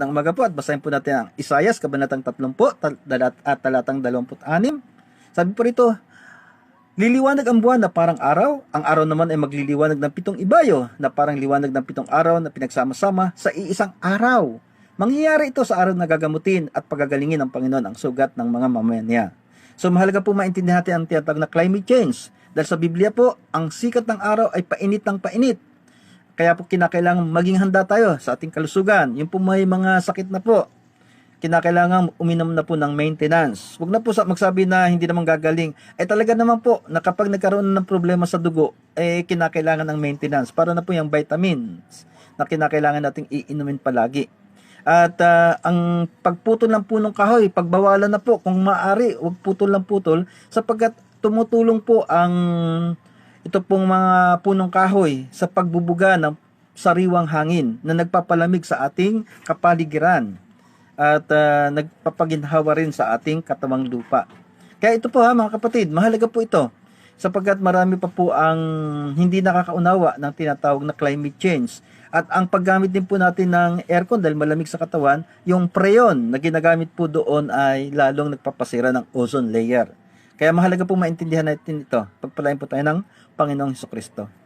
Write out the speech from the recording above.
ng umaga po at basahin po natin ang Isayas, Kabanatang 30 tal- dalat- at talatang 26. Sabi po rito, Liliwanag ang buwan na parang araw, ang araw naman ay magliliwanag ng pitong ibayo na parang liwanag ng pitong araw na pinagsama-sama sa iisang araw. Mangyayari ito sa araw na gagamutin at pagagalingin ng Panginoon ang sugat ng mga mamayan niya. So mahalaga po maintindihan natin ang tinatawag na climate change. Dahil sa Biblia po, ang sikat ng araw ay painit ng painit. Kaya po kinakailangan maging handa tayo sa ating kalusugan. Yung po may mga sakit na po, kinakailangan uminom na po ng maintenance. Huwag na po sa magsabi na hindi naman gagaling. Eh talaga naman po na kapag nagkaroon ng problema sa dugo, eh kinakailangan ng maintenance. Para na po yung vitamins na kinakailangan nating iinumin palagi. At ah, ang pagputol ng punong kahoy, pagbawalan na po kung maaari, huwag putol ng putol sapagkat tumutulong po ang ito pong mga punong kahoy sa pagbubuga ng sariwang hangin na nagpapalamig sa ating kapaligiran at ah, nagpapaginhawa rin sa ating katawang lupa. Kaya ito po ha mga kapatid, mahalaga po ito sapagkat marami pa po ang hindi nakakaunawa ng tinatawag na climate change. At ang paggamit din po natin ng aircon dahil malamig sa katawan, yung preyon na ginagamit po doon ay lalong nagpapasira ng ozone layer. Kaya mahalaga po maintindihan natin ito. Pagpalain po tayo ng Panginoong Kristo.